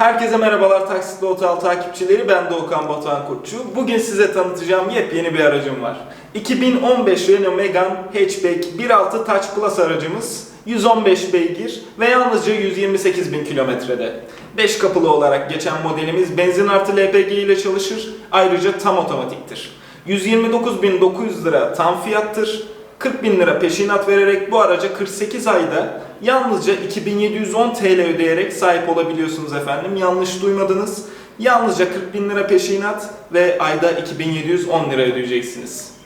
Herkese merhabalar Taksitli Otel takipçileri. Ben Doğukan Batuhan Koççu. Bugün size tanıtacağım yepyeni bir aracım var. 2015 Renault Megane Hatchback 1.6 Touch Plus aracımız 115 beygir ve yalnızca 128 bin kilometrede. 5 kapılı olarak geçen modelimiz benzin artı LPG ile çalışır. Ayrıca tam otomatiktir. 129.900 lira tam fiyattır. 40 bin lira peşinat vererek bu araca 48 ayda yalnızca 2710 TL ödeyerek sahip olabiliyorsunuz efendim. Yanlış duymadınız. Yalnızca 40 bin lira peşinat ve ayda 2710 lira ödeyeceksiniz.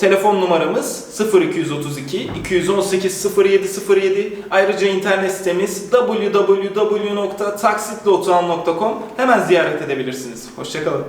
Telefon numaramız 0232 218 0707. Ayrıca internet sitemiz www.taksitliotağan.com. Hemen ziyaret edebilirsiniz. Hoşçakalın.